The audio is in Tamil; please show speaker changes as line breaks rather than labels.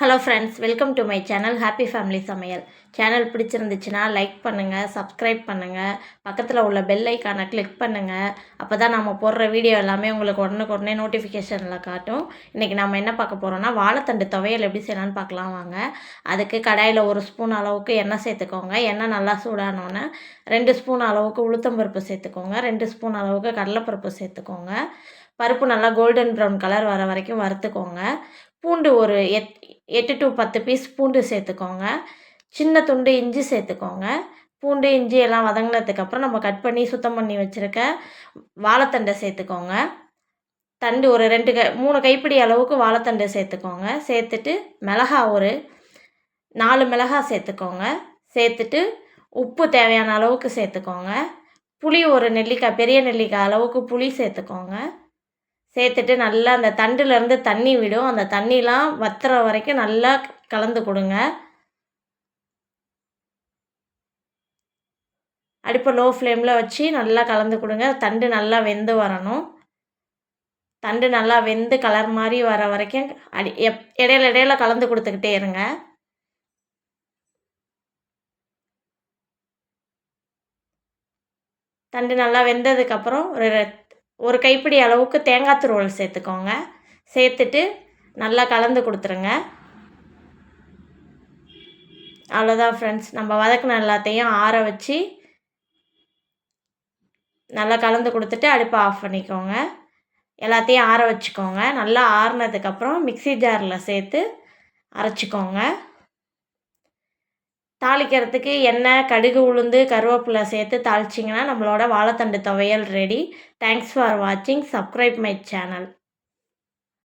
Hello friends welcome to my channel happy family சமையல் சேனல் பிடிச்சிருந்துச்சுன்னா லைக் பண்ணுங்கள் சப்ஸ்கிரைப் பண்ணுங்கள் பக்கத்தில் உள்ள பெல் ஐக்கானை கிளிக் பண்ணுங்கள் அப்போ தான் நம்ம போடுற வீடியோ எல்லாமே உங்களுக்கு உடனுக்கு உடனே நோட்டிஃபிகேஷனில் காட்டும். இன்றைக்கி நம்ம என்ன பார்க்க போகிறோம்னா வாழைத்தண்டு துவையல் எப்படி செய்யலாம்னு பார்க்கலாம் வாங்க. அதுக்கு கடாயில் ஒரு ஸ்பூன் அளவுக்கு எண்ணெய் சேர்த்துக்கோங்க. எண்ணெய் நல்லா சூடானோன்னே ரெண்டு ஸ்பூன் அளவுக்கு உளுத்தம்பருப்பு சேர்த்துக்கோங்க. ரெண்டு ஸ்பூன் அளவுக்கு கடலைப்பருப்பு சேர்த்துக்கோங்க. பருப்பு நல்லா கோல்டன் ப்ரௌன் கலர் வர வரைக்கும் வறுத்துக்கோங்க. பூண்டு ஒரு எத் எட்டு டு பத்து பீஸ் பூண்டு சேர்த்துக்கோங்க. சின்ன துண்டு இஞ்சி சேர்த்துக்கோங்க. பூண்டு இஞ்சி எல்லாம் வதங்கினதுக்கப்புறம் நம்ம கட் பண்ணி சுத்தம் பண்ணி வச்சுருக்க வாழைத்தண்டை சேர்த்துக்கோங்க. தண்டு ஒரு ரெண்டு க மூணு கைப்பிடி அளவுக்கு வாழைத்தண்டை சேர்த்துக்கோங்க. சேர்த்துட்டு மிளகா ஒரு நாலு மிளகா சேர்த்துக்கோங்க. சேர்த்துட்டு உப்பு தேவையான அளவுக்கு சேர்த்துக்கோங்க. புளி ஒரு நெல்லிக்காய் பெரிய நெல்லிக்காய் அளவுக்கு புளி சேர்த்துக்கோங்க. சேர்த்துட்டு நல்லா அந்த தண்டுலேருந்து தண்ணி விடும். அந்த தண்ணிலாம் வத்துற வரைக்கும் நல்லா கலந்து கொடுங்க. அடுப்பை லோ ஃப்ளேமில் வச்சு நல்லா கலந்து கொடுங்க. தண்டு நல்லா வெந்து வரணும். தண்டு நல்லா வெந்து கலர் மாதிரி வர வரைக்கும் அடி எப் இடையில இடையில கலந்து கொடுத்துக்கிட்டே இருங்க. தண்டு நல்லா வெந்ததுக்கப்புறம் ஒரு ஒரு கைப்பிடி அளவுக்கு தேங்காய் துருவல் சேர்த்துக்கோங்க. சேர்த்துட்டு நல்லா கலந்து கொடுத்துருங்க. அவ்வளோதான் ஃப்ரெண்ட்ஸ் நம்ம வதக்கின எல்லாத்தையும் ஆற வச்சு நல்லா கலந்து கொடுத்துட்டு அடுப்பை ஆஃப் பண்ணிக்கோங்க. எல்லாத்தையும் ஆற வச்சுக்கோங்க. நல்லா ஆறுனதுக்கப்புறம் மிக்சி ஜாரில் சேர்த்து அரைச்சிக்கோங்க. தாளிக்கிறதுக்கு எண்ணெய் கடுகு உளுந்து கருவேப்பிலை சேர்த்து தாளிச்சிங்கன்னா நம்மளோட வாழைத்தண்டு துவையல் ரெடி தேங்க்ஸ் ஃபார் வாட்சிங் சப்ஸ்கிரைப் மை சேனல்